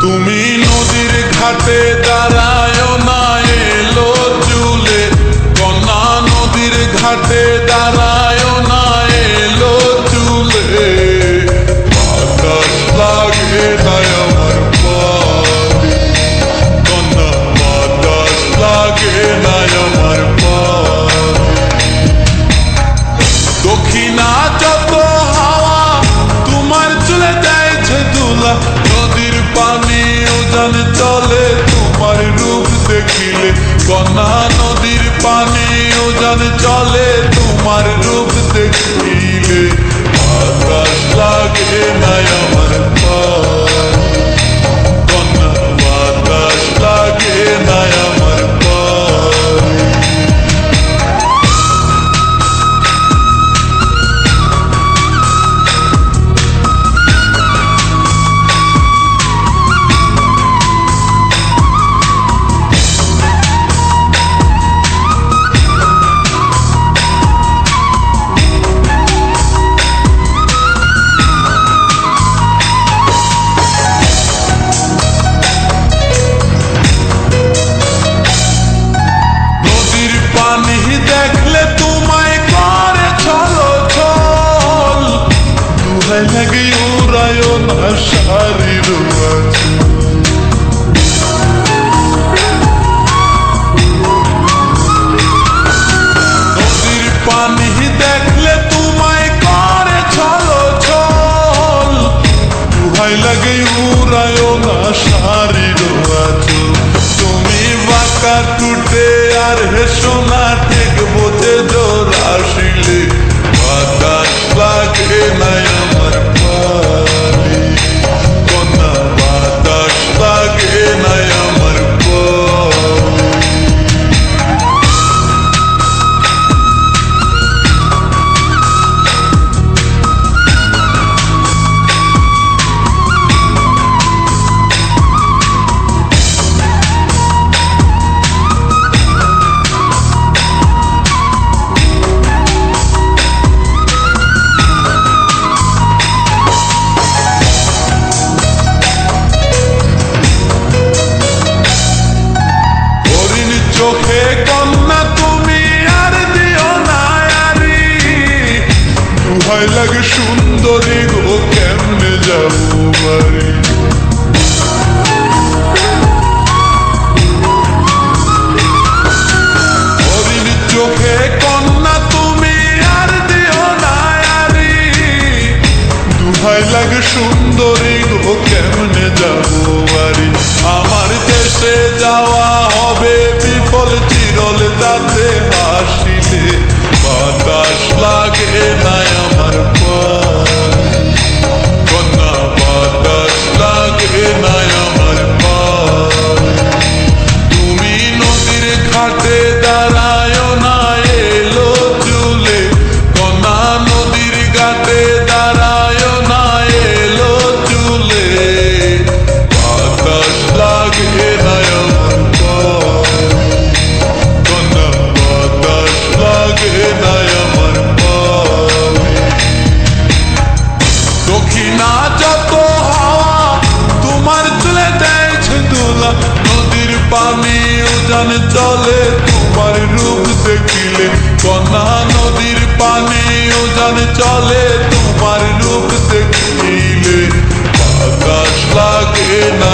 তুমি নদীর ঘাটে দাঁড়ায় না, এলো চুলে। কন্যা নদীর ঘাটে দাঁড়ায় না, এলো চুলে। আকাশ লাগে তাই আমার দেখিলে নদীর নদীর ও উজান চলে তোমার রূপ দেখিলে। আকাশ লাগে নাই আমার। يوم هالشهر دلوقتي ভয় লাগে সুন্দরী গো, কেমনে যাব বাড়ি? চোখে কন্যা, তুমি আর দিও না আরি। দুহাই লাগে সুন্দরী গো, কেমনে যাব বাড়ি? আমার দেশে যাওয়া হবে বিফল চিরল দাঁতে হাসিলে বাতাস লাগে not a word. দক্ষিণা যত হাওয়া, তোমার চলে দেয়ছে দোলা নদীর পানি উজান চলে তোমার রূপ দেখিলে। কন্যা নদীর পানি উজান চলে তোমার রূপ দেখিলে। বাতাস লাগে না